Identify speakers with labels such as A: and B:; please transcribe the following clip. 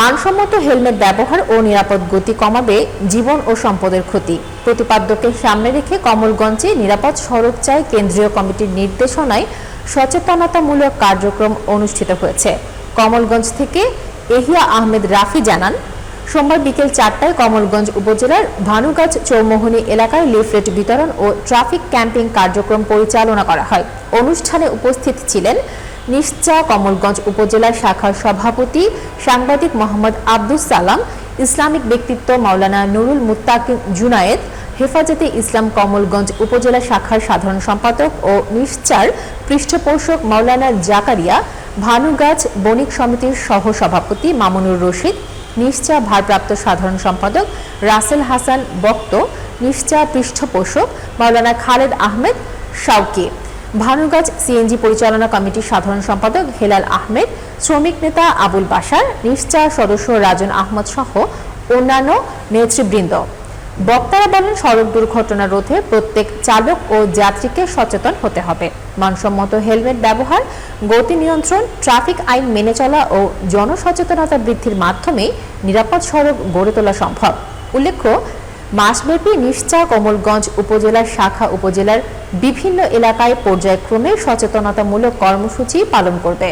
A: মানসম্মত হেলমেট ব্যবহার ও নিরাপদ গতি কমাবে জীবন ও সম্পদের ক্ষতি। প্রতিপাদ্যকে সামনে রেখে কমলগঞ্জে নিরাপদ সড়ক চায় কেন্দ্রীয় কমিটির নির্দেশনায় সচেতনতামূলক কার্যক্রম অনুষ্ঠিত হয়েছে। কমলগঞ্জ থেকে এহিয়া আহমেদ রাফি জানান সোমবার বিকেল চারটায় কমলগঞ্জ উপজেলার ভানুগাছ চৌমোহনী এলাকায় লিফলেট বিতরণ ও ট্রাফিক ক্যাম্পিং কার্যক্রম পরিচালনা করা হয়। অনুষ্ঠানে উপস্থিত ছিলেন নিশ্চা কমলগঞ্জ উপজেলা শাখার সভাপতি সাংবাদিক মোহাম্মদ আব্দুস সালাম, ইসলামিক ব্যক্তিত্ব মাওলানা নুরুল মুত্তাকিম জুনায়েদ, হেফাজতে ইসলাম কমলগঞ্জ উপজেলা শাখার সাধারণ সম্পাদক ও নিশ্চার পৃষ্ঠপোষক মাওলানা জাকারিয়া ভানুগাছ বণিক সমিতির সহ সভাপতি মামুনুর রশিদ নিশ্চা ভারপ্রাপ্ত সাধারণ সম্পাদক রাসেল হাসান বক্ত, নিশ্চা পৃষ্ঠপোষক মাওলানা খালেদ আহমেদ শাউকি ভানুগাছ সিএনজি পরিচালনা কমিটির সাধারণ সম্পাদক হেলাল আহমেদ, শ্রমিক নেতা আবুল বাসার নিশ্চা সদস্য রাজন আহমদ সহ অন্যান্য নেতৃবৃন্দ। বক্তারা বলেন, সড়ক দুর্ঘটনা রোধে প্রত্যেক চালক ও যাত্রীকে সচেতন হতে হবে। মানসম্মত হেলমেট ব্যবহার, গতি নিয়ন্ত্রণ, ট্রাফিক আইন মেনে চলা ও জনসচেতনতা বৃদ্ধির মাধ্যমে নিরাপদ সড়ক গড়ে তোলা সম্ভব। উল্লেখ্য, মাসব্যাপী নিশ্চা কমলগঞ্জ উপজেলার শাখা উপজেলার বিভিন্ন এলাকায় পর্যায়ক্রমে সচেতনতামূলক কর্মসূচি পালন করবে।